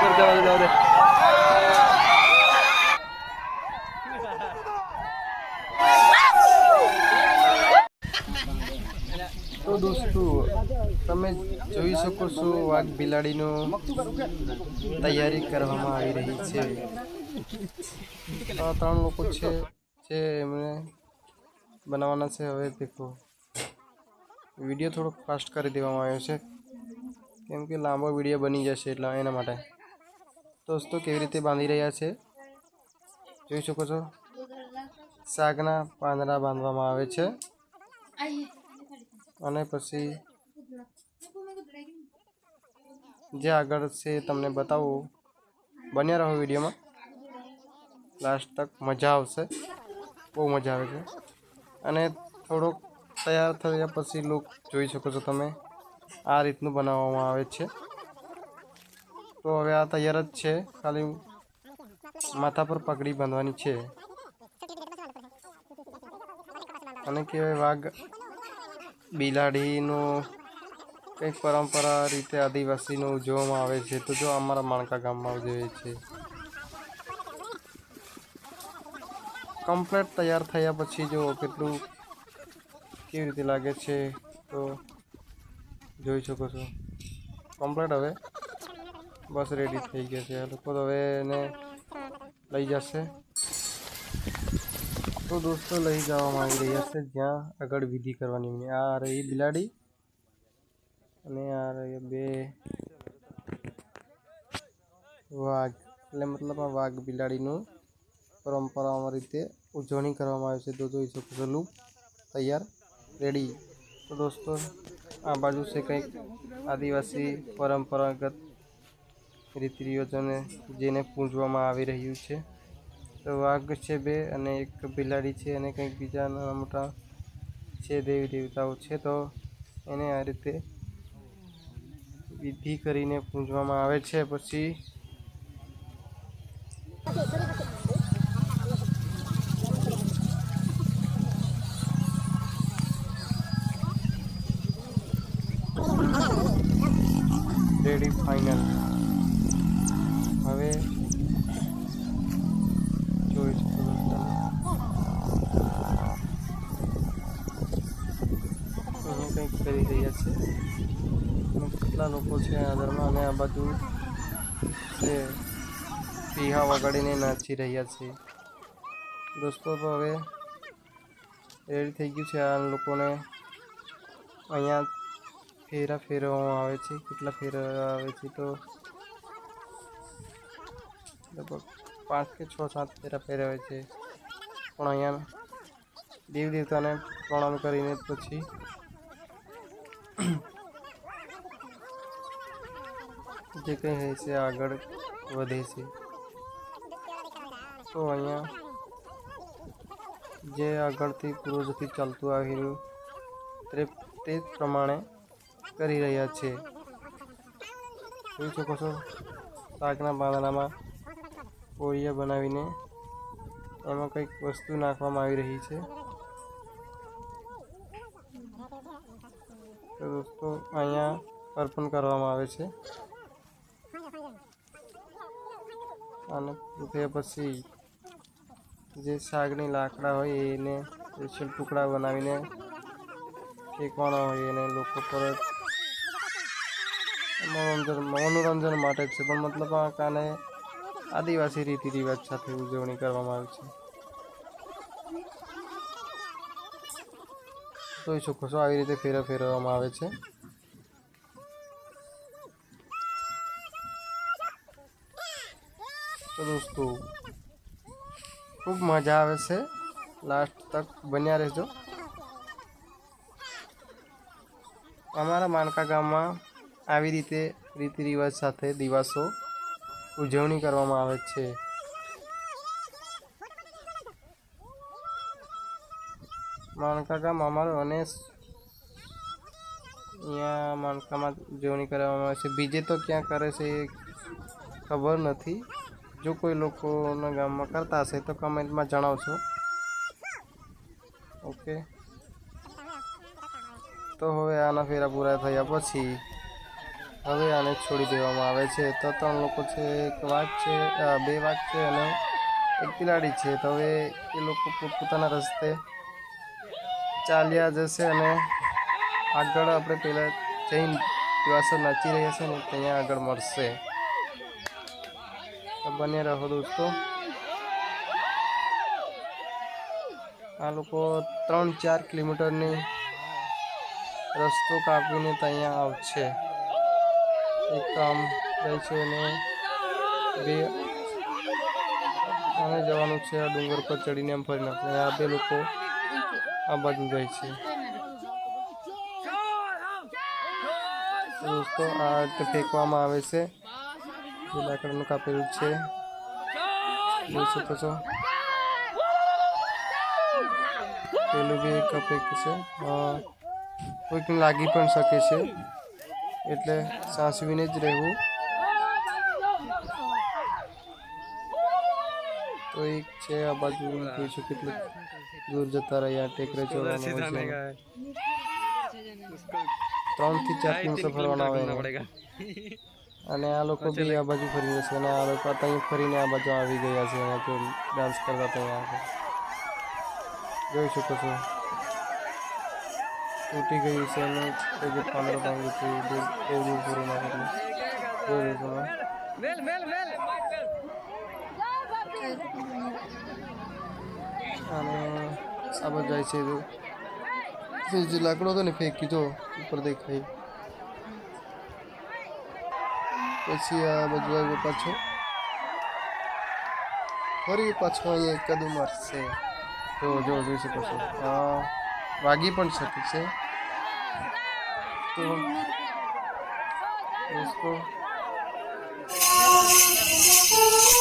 દે જવા તો દોસ્તો, તમે જોઈ શકો છો વાઘ બિલાડીનો તૈયારી કરવામાં આવી રહી છે. આ ત્રણ લોકો છે, જે એમને બનાવવાના છે. હવે દેખો વીડિયો થોડો ફાસ્ટ કરી દેવામાં આવ્યો છે. કેમ કે લાંબો વીડિયો બની જશે એટલે એના માટે. દોસ્તો, કેવી રીતે બાંધી રહ્યા છે? જોઈ શકો છો. શાકના પાંદડા બાંધવામાં આવે છે. અને પછી જે આગળ છે તમને બતાવું. બન્યા રહો વિડીયોમાં. લાસ્ટ તક મજા આવશે. બહુ મજા આવે છે. અને થોડોક તૈયાર થયા પછી લુક જોઈ શકો છો તમે. આ રીતનું બનાવવામાં આવે છે. તો હવે આ તૈયાર જ છે. ખાલી માથા પર પગડી બાંધવાની છે. અને કહેવાય વાઘ બિલાડીનું કંઈક પરંપરા રીતે આદિવાસીનું ઉજવવામાં આવે છે. તો જો અમારા માણકા ગામમાં ઉજવે છે. કમ્પ્લેટ તૈયાર થયા પછી જો કેટલું કેવી રીતે લાગે છે, તો જોઈ શકો છો. કમ્પ્લેટ હવે. બસ રેડી થઈ ગયા છે. લોકો તો હવે એને લઈ જશે. તો દોસ્તો લઈ જવા માંગી રહ્યા છે જ્યાં આગળ વિધિ કરવાની. આ રહી બિલાડી અને આ રહી બે વાઘ. એટલે મતલબ આ વાઘ બિલાડીનું પરંપરામાં રીતે ઉજવણી કરવામાં આવે છે. તો જોઈ શકો છો તૈયાર રેડી તો દોસ્તો, આ બાજુ છે કંઈક આદિવાસી પરંપરાગત રીતિ રિવાજોને જેને પૂજવામાં આવી રહ્યું છે. તો વાઘ છે બે અને એક બિલાડી છે અને કંઈક બીજા નાના મોટા છે દેવી દેવતાઓ છે. તો એને આ રીતે વિધિ કરીને પૂજવામાં આવે છે. પછી રેડી, ફાઇનલ. કરી રહ્યા છે. કેટલા લોકો છે આ દરમાં અને આ બાજુ છે પીહા વગાડીને નાચી રહ્યા છે. દોસ્તો, તો હવે રેડી થઈ ગયું છે આ લોકોને. અહીંયા ફેરા ફેરવવામાં આવે છે, કેટલા ફેરા આવે છે તો લગભગ પાંચ કે છ, સાત ફેરા ફેરવે છે. પણ અહીંયા દેવ દેવતાને પ્રણામ કરીને પછી જે કંઈ હોય છે, આગળ વધે છે. તો અહીંયા જે આગળથી પૂર્વજથી ચાલતું આવેલું તે તે જ પ્રમાણે કરી રહ્યા છે. જોઈ શકો છો, શાકના પાંદડામાં કોળિયા બનાવીને એમાં કંઈક વસ્તુ નાખવામાં આવી રહી છે. તો દોસ્તો, અહીંયા અર્પણ કરવામાં આવે છે. અને તે પછી જે શાકની લાકડા હોય એને સ્પેશિયલ ટુકડા બનાવીને ફેંકવાના હોય એને લોકો પરત મનોરંજન મનોરંજન માટે જ છે. પણ મતલબ આ કાને આદિવાસી રીતિ રિવાજ સાથે ઉજવણી કરવામાં આવે છે. જોઈ શકો છો આવી રીતે ફેરા ફેરવવામાં આવે છે. દોસ્તો, ખૂબ મજા આવે છે. લાસ્ટ તક બન્યા રહેજો. અમારા માનકા ગામમાં આવી રીતે રીતિ રિવાજ સાથે દિવસો ઉજવણી કરવામાં આવે છે. માનકા ગામ અમારું અને અહીંયા માણકામાં ઉજવણી કરવામાં આવે છે. બીજે તો ક્યાં કરે છે એ ખબર નથી. જો કોઈ લોકોના ગામમાં કરતા હશે તો કમેન્ટમાં જણાવશો. ઓકે. તો હવે આના ફેરા પૂરા થયા પછી હવે આને છોડી દેવામાં આવે છે. તો ત્રણ લોકો છે, એક વાઘ છે બે વાઘ છે અને એક બિલાડી છે. તો હવે એ લોકો પોતપોતાના રસ્તે ચાલ્યા જશે અને આગળ આપણે પહેલાં જઈને દિવસો નાચી રહ્યા છે ને ત્યાં આગળ મળશે. બને રહો દોસ્તો. આ લોકો ત્રણ ચાર કિલોમીટરની રસ્તો કાપીને ત્યાં આવશે. એક કામ જાય છે અને બે અને જવાનું છે આ ડુંગર પર ચડીને એમ ફરીને. આપણે આ બે લોકો આ બાજુ જાય છે. દોસ્તો આ રીતે ફેંકવામાં આવે છે. જે લાકડાનું કાપેલું છે. જોઈ શકો છો. પેલું બી એક અપેક છે. અ, કોઈકને લાગી પણ શકે છે. એટલે સાસવીને જ રહેવું. તો એક છે આ બાજુ જોઈશું કેટલું દૂર જતા રહ્યા ટેકરે ચડવાનું હોય છે ત્રણથી ચાર કિલોમીટર ફરવાના આવે એને. અને આ લોકો બી આ બાજુ ફરી જશે અને આ લોકો ત્યાં ફરીને આ બાજુ આવી ગયા છે અહીંયા તો ડાન્સ કરતા ત્યાં આગળ જોઈ શકો છો તૂટી ગયું છે અને એ જે પાંદડો ભાંગ્યું છે એ દૂર બહુ દૂર ફરીને એટલે જોઈ શકો છો. અને સાબર જાય છે તો જે લાકડો હતો ને ફેંકી જો, ઉપર દેખાય. પછી આ બાજુ આવ્યો પાછો. ફરી પાછો એ એકાદું મારશે જો જો, જોઈ શકો છો. હા વાગી પણ શકે છે. તો, દોસ્તો Thank you.